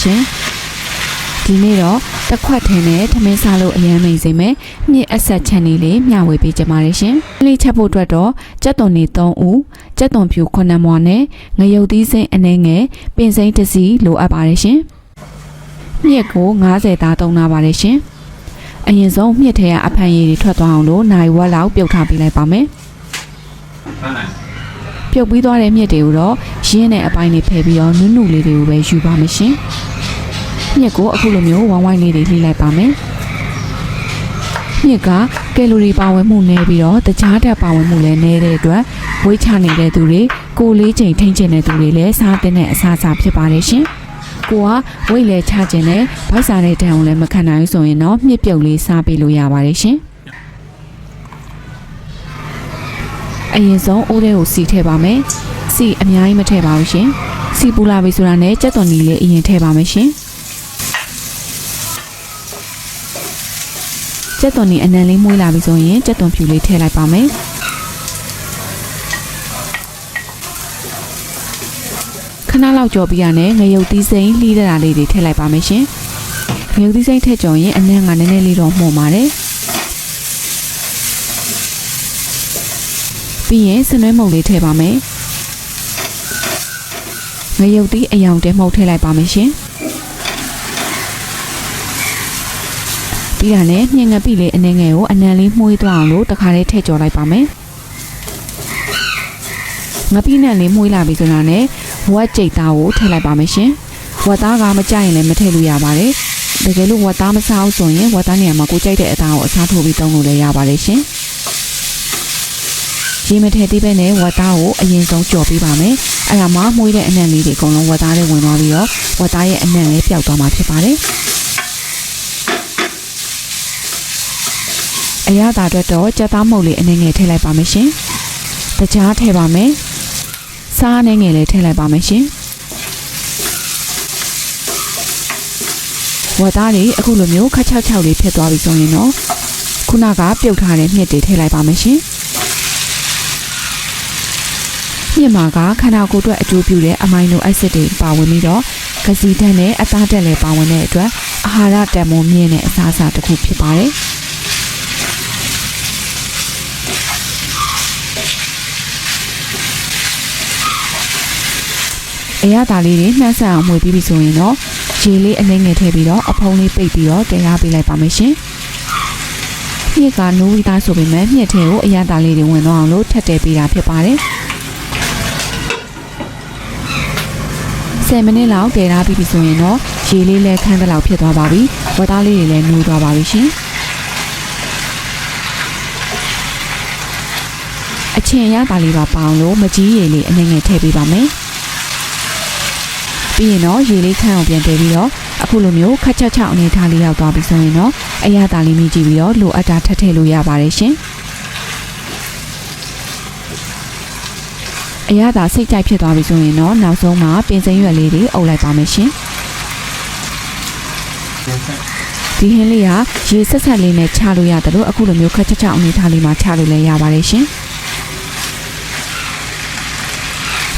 ရှင်ဒီနေ့တော့တစ်ခွက်ထင်းနဲ့ထမင်းစားလို့အရန်မိန်စိမ့်မယ်မြင့်အဆက်ချန်လေးလေးမျှဝေပေးကြပါတယ်ရှင်လေးချက်ဖို့အတွက်တော့ကြက်သွန်နေ3ဦးကြက်သွန်ဖြူ9မွားနဲ့ငရုတ်သီးစိမ့်အနှဲငယ်ပင်စိမ့်တစ်စီးလိုအပ်ပါတယ်ရှင်မြင့်ကို90သားသုံးလာပါတယ်ရှင်အရင်ဆုံးမြင့်ထဲကအဖန်ရည်တွေထွက်သွားအောင်လို့နိုင်ဝက်လောက်ပြုတ်ထားပေးလိုက်ပါမယ်မှန်တယ်ပြုတ်ပြီးသွားတဲ့မြစ်တွေကိုတော့ရင်းနဲ့အပိုင်းတွေဖယ်ပြီးတော့နုနုလေးတွေကိုပဲယူပါမရှင် မြစ်ကိုအခုလိုမျိုးဝိုင်းဝိုင်းလေးတွေလှိလိုက်ပါမယ်မြစ်ကကယ်လိုရီပါဝင်မှုနည်းပြီးတော့တခြားတက်ပါဝင်မှုလည်းနည်းတဲ့အတွက်ဝိတ်ချနေတဲ့သူတွေကိုယ်လေးချိန်ထိန်းချင်တဲ့သူတွေလည်းစားတဲ့အစားအစာဖြစ်ပါတယ်ရှင်ကိုကဝိတ်လဲချခြင်းနဲ့ဗိုက်စားတဲ့တန်ကိုလည်းမခံနိုင်ဘူးဆိုရင်တော့မြစ်ပြုတ်လေးစားပေးလို့ရပါတယ်ရှင်အရင်ဆုံးအိုးလေးကိုစီထည့်ပါမယ်စီအများကြီးမထည့်ပါဘူးရှင်စီပူလာပြီဆိုတာနဲ့ကြက်သွန်နီလေးအရင်ထည့်ပါမယ်ရှင် ကြက်သွန်နီအနံလေးမွေးလာပြီဆိုရင်ကြက်သွန်ဖြူလေးထည့်လိုက်ပါမယ်ခဏလောက်ကြော်ပြီးရနဲ့ငရုတ်သီးစိမ့်လှီးတဲ့တာလေးတွေထည့်လိုက်ပါမယ်ရှင်ငရုတ်သီးစိမ့်ထည့်ကြော်ရင်အနံကနည်းနည်းလေးတော့မှုန်ပါတယ်ပြီးရင်စနွဲမုတ်လေးထည့်ပါမယ်ငရုတ်သီးအယောင်တဲမှုတ်ထည့်လိုက်ပါမယ်ရှင် ပြီးတာနဲ့မြင်ငပိလေးအနှဲငယ်ကိုအနံလေးမှုေးသွားအောင်လို့တခါလေးထည့်ကြော်လိုက်ပါမယ်ငပိနဲ့လေးမှုေးလာပြီဆိုတာနဲ့ဝက်ကြိတ်သားကိုထည့်လိုက်ပါမယ်ရှင်ဝက်သားကမကြိုက်ရင်လည်းမထည့်လို့ရပါတယ်တကယ်လို့ဝက်သားမစားအောင်ဆိုရင်ဝက်သားနေရာမှာကိုကြိုက်တဲ့အသားကိုအစားထိုးပြီးသုံးလို့လည်းရပါတယ်ရှင်ရေမထည့်သေးပဲနဲ့ဝက်သားကိုအရင်ဆုံးကြော်ပေးပါမယ်အဲ့ဒါမှမှုေးတဲ့အနံလေးတွေအကုန်လုံးဝက်သားတွေဝင်သွားပြီးတော့ဝက်သားရဲ့အနံလေးပျောက်သွားမှာဖြစ်ပါတယ် အရသာအတွက်တော့ကြက်သားမုတ်လေးအနည်းငယ်ထည့်လိုက်ပါမယ်ရှင်တကြားထည့်ပါမယ်စားအနည်းငယ်လေးထည့်လိုက်ပါမယ်ရှင်ဝက်သားတွေအခုလိုမျိုးခက်ချောက်ချောက်လေးဖြစ်သွားပြီဆိုရင်တော့ခုနကပြုတ်ထားတဲ့မြစ်တွေထည့်လိုက်ပါမယ်ရှင်မြစ်မှာကခန္ဓာကိုယ်အတွက်အကျိုးပြုတဲ့အမိုင်နိုအက်ဆစ်တွေပါဝင်ပြီးတော့ကစီဓာတ်နဲ့အသားဓာတ်လည်းပါဝင်တဲ့အတွက်အာဟာရတန်ဖိုးမြင့်တဲ့အစားအစာတစ်ခုဖြစ်ပါတယ်။ အရသာလေးတွေနှမ်းဆန်အောင်မွေပြီးပြီဆိုရင်တော့ရေလေးအနှဲငယ်ထည့်ပြီးတော့အဖုံးလေးပိတ်ပြီးတော့တင်ရပေးလိုက်ပါမယ်ရှင်။မြစ်ကနိုးဝီသားဆိုပေမဲ့မြစ်ထဲကိုအရသာလေးတွေဝင်တော့အောင်လို့ထပ်တဲပေးတာဖြစ်ပါတယ်။10မိနစ်လောက်တည်ထားပြီးပြီဆိုရင်တော့ရေလေးလည်းခန်းတဲ့လောက်ဖြစ်သွားပါပြီ။ဝတ်သားလေးတွေလည်းနိုးသွားပါပြီရှင်။အချင်းအရသာလေးပါပအောင်လို့မကြီးရေလေးအနှဲငယ်ထည့်ပေးပါမယ်။ ပြီးရင်တော့ရေလေးခန့်အောင်ပြန်တည်ပြီးတော့အခုလိုမျိုးခက်ချက်ချောက်အနေထားလေးရောက်သွားပြီဆိုရင်တော့အရသာလေးမြည်ကြည့်ပြီးတော့လိုအပ်တာထပ်ထည့်လို့ရပါတယ်ရှင်အရသာစိတ်ကြိုက်ဖြစ်သွားပြီဆိုရင်တော့နောက်ဆုံးမှာပြင်စိမ်းရွက်လေးတွေအုပ်လိုက်ပါမယ်ရှင်ဒီဟင်းလေးကရေဆက်ဆက်လေးနဲ့ချလို့ရတယ်လို့အခုလိုမျိုးခက်ချက်ချောက်အနေထားလေးမှာချလို့လည်းရပါတယ်ရှင်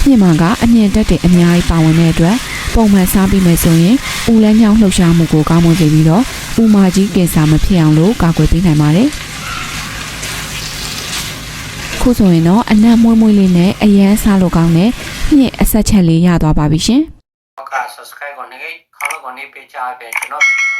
မြင်မှာကအမြင့်တက်တဲ့အများကြီးပါဝင်တဲ့အတွက် ပုံမှန်စားပြီးမယ်ဆိုရင်ဦးလန်းညောင်းလှုပ်ရှားမှုကိုကောင်းမွန်စေပြီးတော့ဦးမာကြီးကင်ဆာမဖြစ်အောင်လို့ကာကွယ်ပေးနိုင်ပါတယ်ခုဆိုရင်တော့အနံ့မွေးမွေးလေးနဲ့အရန်စားလို့ကောင်းတဲ့မြင့်အဆက်ချက်လေးရသွားပါပြီရှင်ဟုတ်က subscribe ကိုနေခေါင်းကိုနေပေးချပေးကျွန်တော်ဗီဒီယို